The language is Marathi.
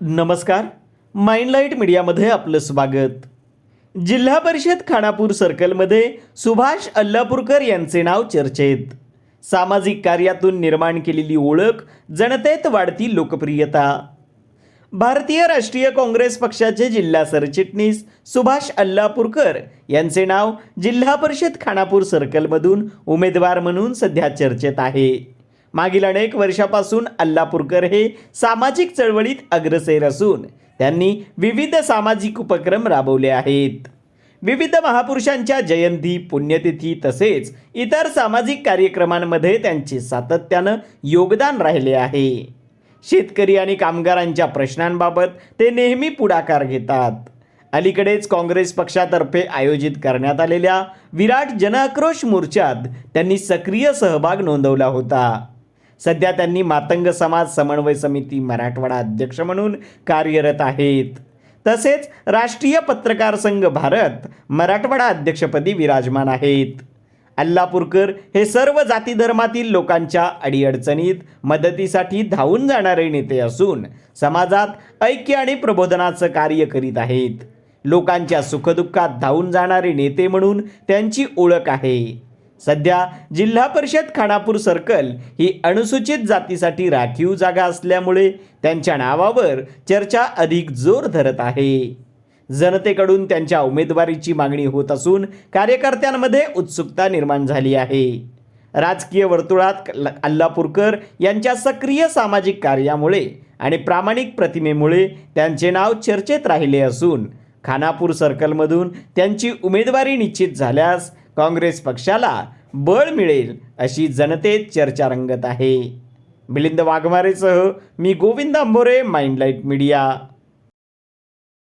नमस्कार. माइंडलाईट मीडियामध्ये आपलं स्वागत. जिल्हा परिषद खानापूर सर्कलमध्ये सुभाष अल्लापूरकर यांचे नाव चर्चेत. सामाजिक कार्यातून निर्माण केलेली ओळख जनतेत वाढती लोकप्रियता. भारतीय राष्ट्रीय काँग्रेस पक्षाचे जिल्हा सरचिटणीस सुभाष अल्लापूरकर यांचे नाव जिल्हा परिषद खानापूर सर्कलमधून उमेदवार म्हणून सध्या चर्चेत आहे. मागील अनेक वर्षापासून अल्लापूरकर हे सामाजिक चळवळीत अग्रसेर असून त्यांनी विविध सामाजिक उपक्रम राबवले आहेत. विविध महापुरुषांच्या जयंती पुण्यतिथी तसेच इतर सामाजिक कार्यक्रमांमध्ये त्यांचे सातत्यानं योगदान राहिले आहे. शेतकरी आणि कामगारांच्या प्रश्नांबाबत ते नेहमी पुढाकार घेतात. अलीकडेच काँग्रेस पक्षातर्फे आयोजित करण्यात आलेल्या विराट जनआक्रोश मोर्चात त्यांनी सक्रिय सहभाग नोंदवला होता. सध्या त्यांनी मातंग समाज समन्वय समिती मराठवाडा अध्यक्ष म्हणून कार्यरत आहेत. तसेच राष्ट्रीय पत्रकार संघ भारत मराठवाडा अध्यक्षपदी विराजमान आहेत. अल्लापूरकर हे सर्व जाती धर्मातील लोकांच्या अडीअडचणीत मदतीसाठी धावून जाणारे नेते असून समाजात ऐक्य आणि प्रबोधनाचं कार्य करीत आहेत. लोकांच्या सुखदुःखात धावून जाणारे नेते म्हणून त्यांची ओळख आहे. सध्या जिल्हा परिषद खानापूर सर्कल ही अनुसूचित जातीसाठी राखीव जागा असल्यामुळे त्यांच्या नावावर चर्चा अधिक जोर धरत आहे. जनतेकडून त्यांच्या उमेदवारीची मागणी होत असून कार्यकर्त्यांमध्ये उत्सुकता निर्माण झाली आहे. राजकीय वर्तुळात ल- अल्लापूरकर यांच्या सक्रिय सामाजिक कार्यामुळे आणि प्रामाणिक प्रतिमेमुळे त्यांचे नाव चर्चेत राहिले असून खानापूर सर्कलमधून त्यांची उमेदवारी निश्चित झाल्यास काँग्रेस पक्षाला बळ मिळेल अशी जनतेत चर्चा रंगत आहे. मिलिंद वाघमारेसह मी गोविंद आंबोरे माइंडलाईट मीडिया.